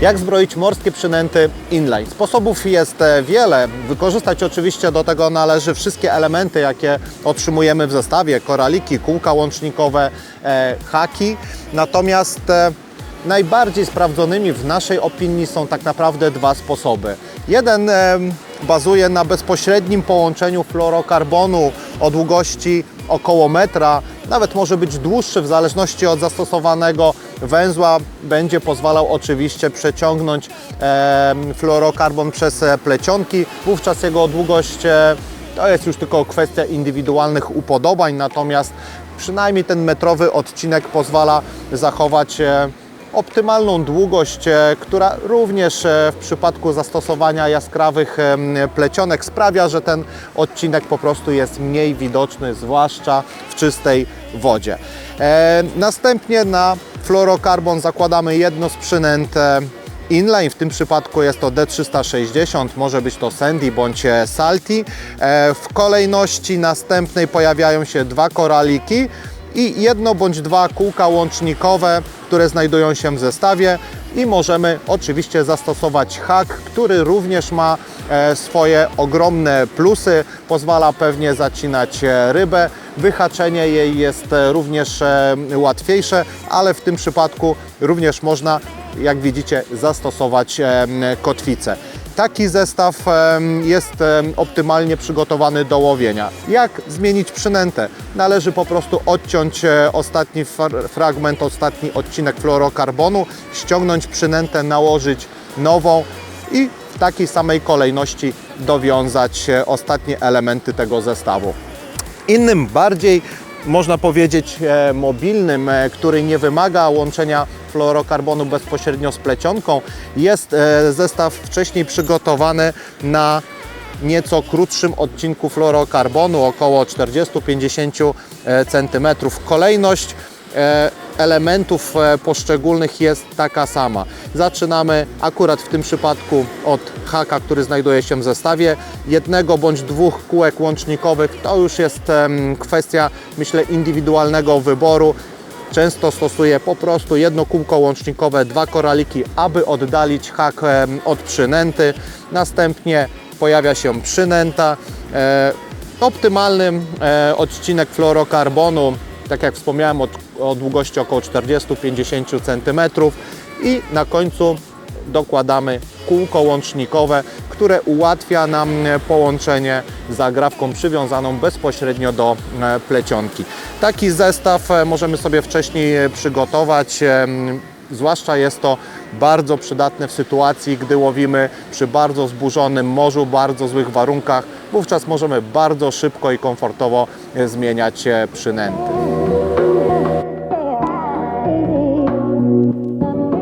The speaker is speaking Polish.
Jak zbroić morskie przynęty inline? Sposobów jest e, wiele. Wykorzystać oczywiście do tego należy wszystkie elementy, jakie otrzymujemy w zestawie. Koraliki, kółka łącznikowe, e, haki. Natomiast e, najbardziej sprawdzonymi w naszej opinii są tak naprawdę dwa sposoby. Jeden bazuje na bezpośrednim połączeniu fluorokarbonu o długości około metra, nawet może być dłuższy w zależności od zastosowanego węzła. Będzie pozwalał oczywiście przeciągnąć em, fluorokarbon przez e, plecionki. Wówczas jego długość e, to jest już tylko kwestia indywidualnych upodobań, natomiast przynajmniej ten metrowy odcinek pozwala zachować e, optymalną długość, e, która również e, w przypadku zastosowania jaskrawych plecionek sprawia, że ten odcinek po prostu jest mniej widoczny, zwłaszcza w czystej wodzie. E, Następnie na fluorokarbon zakładamy jedno z przynęt e, inline, w tym przypadku jest to D360, może być to Sandy bądź Salty. W kolejności następnej pojawiają się dwa koraliki i jedno bądź dwa kółka łącznikowe, które znajdują się w zestawie. I możemy oczywiście zastosować hak, który również ma e, swoje ogromne plusy, pozwala pewnie zacinać e, rybę, wyhaczenie jej jest e, również łatwiejsze, ale w tym przypadku również można, jak widzicie, zastosować kotwicę. Taki zestaw jest optymalnie przygotowany do łowienia. Jak zmienić przynętę? Należy po prostu odciąć e, ostatni fr- fragment, ostatni odcinek fluorokarbonu, ściągnąć przynętę, nałożyć nową i w takiej samej kolejności dowiązać e, ostatnie elementy tego zestawu. Innym bardziej można powiedzieć e, mobilnym, e, który nie wymaga łączenia fluorokarbonu bezpośrednio z plecionką, jest e, zestaw wcześniej przygotowany na nieco krótszym odcinku fluorokarbonu, około 40-50 cm. Kolejność elementów e, poszczególnych jest taka sama. Zaczynamy akurat w tym przypadku od haka, który znajduje się w zestawie, jednego bądź dwóch kółek łącznikowych. To już jest kwestia, myślę, indywidualnego wyboru. Często stosuję po prostu jedno kółko łącznikowe, dwa koraliki, aby oddalić hak od przynęty. Następnie pojawia się przynęta. E, optymalny e, odcinek fluorokarbonu, tak jak wspomniałem, o długości około 40-50 cm i na końcu dokładamy kółko łącznikowe, które ułatwia nam e, połączenie z zagrawką przywiązaną bezpośrednio do e, plecionki. Taki zestaw e, możemy sobie wcześniej przygotować. Zwłaszcza jest to bardzo przydatne w sytuacji, gdy łowimy przy bardzo zburzonym morzu, bardzo złych warunkach. Wówczas możemy bardzo szybko i komfortowo zmieniać przynęty. Thank you.